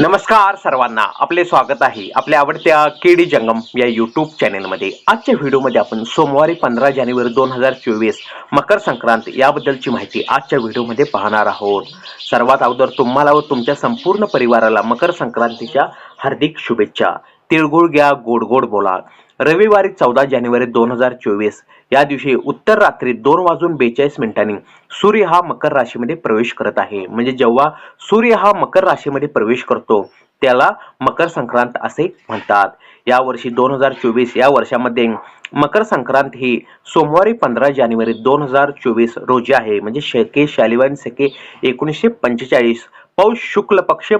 नमस्कार सर्वांना आपले स्वागत आहे आपल्या आवडत्या केडी जंगम या यूट्यूब चॅनेलमध्ये आजच्या व्हिडिओमध्ये आपण सोमवारी पंधरा जानेवारी दोन हजार चोवीस मकर संक्रांत याबद्दलची माहिती आजच्या व्हिडिओमध्ये पाहणार आहोत. सर्वात अगोदर तुम्हाला व तुमच्या संपूर्ण परिवाराला मकर संक्रांतीच्या हार्दिक शुभेच्छा. तिळगुळ घ्या गोड गोड बोला. रविवारी चौदा जानेवारी दोन हजार चोवीस. या दिवशी उत्तर रात्री दोन वाजून बेचाळीस मिनिटांनी सूर्य हा मकर राशीमध्ये प्रवेश करत आहे. म्हणजे जेव्हा सूर्य हा मकर राशीमध्ये प्रवेश करतो त्याला मकर संक्रांत असे म्हणतात. या वर्षी दोन हजार चोवीस या वर्षामध्ये मकर संक्रांत ही सोमवारी पंधरा जानेवारी दोन हजार चोवीस रोजी आहे. म्हणजे शेके शालिवान सेके एकोणीसशे पंचेचाळीस पौष शुक्ल पक्ष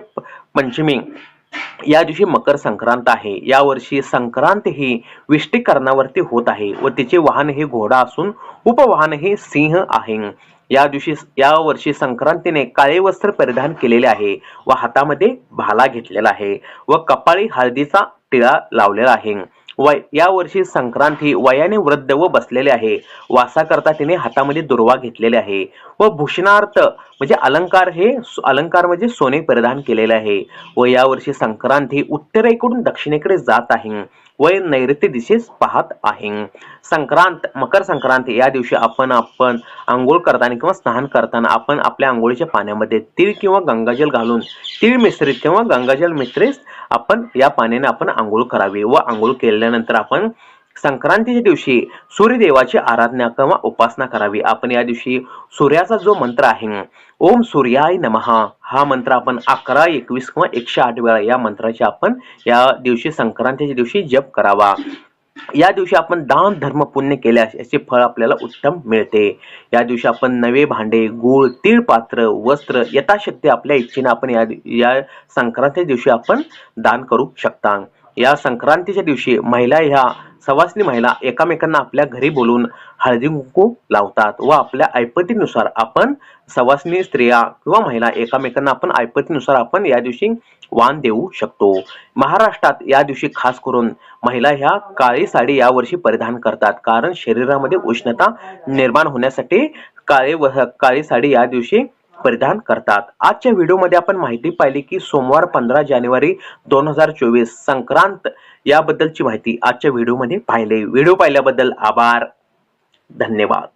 पंचमी या दिवशी मकर संक्रांत आहे. या वर्षी संक्रांत ही विष्टीकरणावरती होत आहे व तिचे वाहन हे घोडा असून उपवाहन हे सिंह आहे. या दिवशी या वर्षी संक्रांतीने काळे वस्त्र परिधान केलेले आहे व हातामध्ये भाला घेतलेला आहे व कपाळी हळदीचा टिळा लावलेला आहे. वय या वर्षी संक्रांत ही वयाने वृद्ध व बसलेले आहे. वासाकरता तिने हातामध्ये दुर्वा घेतलेले आहे व भूषणार्थ म्हणजे अलंकार हे अलंकार म्हणजे सोने परिधान केलेले आहे व या वर्षी संक्रांत ही उत्तरेकडून दक्षिणेकडे जात आहे. व नैऋत्य दिशेस पाहत आहे. संक्रांत मकर संक्रांत या दिवशी आपण आपण आंघोळ करताना किंवा स्नान करताना आपण आपल्या आंघोळीच्या पाण्यामध्ये तीळ किंवा गंगाजल घालून तीळ मिश्रित किंवा गंगाजल मिश्रित आपण या पाण्याने आपण आंघोळ करावी व आंघोळ केल्यानंतर आपण संक्रांतीच्या दिवशी सूर्यदेवाची आराधना किंवा उपासना करावी. आपण या दिवशी सूर्याचा जो मंत्र आहे ओम सूर्याय नमहा हा मंत्र आपण अकरा एकवीस किंवा एकशे आठ वेळा या मंत्राचे आपण या दिवशी संक्रांतीच्या दिवशी जप करावा. या दिवशी आपण दान धर्म पुण्य केल्यास याचे फळ आपल्याला उत्तम मिळते. या दिवशी आपण नवे भांडे गूळ तीळ पात्र वस्त्र यथाशक्ती आपल्या इच्छेने आपण या या संक्रांतीच्या दिवशी आपण दान करू शकता. या संक्रांतीच्या दिवशी महिला ह्या सवासनी महिला एकामेकांना आपल्या घरी बोलून हळदी कुंकू लावतात व आपल्या ऐपतीनुसार आपण सवासनी स्त्रिया किंवा महिला एकामेकांना आपण ऐपतीनुसार आपण या दिवशी वाण देऊ शकतो. महाराष्ट्रात या दिवशी खास करून महिला ह्या काळी साडी या वर्षी परिधान करतात कारण शरीरामध्ये उष्णता निर्माण होण्यासाठी काळे व काळी साडी या दिवशी परिधान करतात. आजच्या व्हिडिओमध्ये आपण माहिती पाहिली की सोमवार पंधरा जानेवारी दोन हजार चोवीस संक्रांत याबद्दलची माहिती आजच्या व्हिडिओमध्ये पाहिले. व्हिडिओ पाहिल्याबद्दल आभार. धन्यवाद.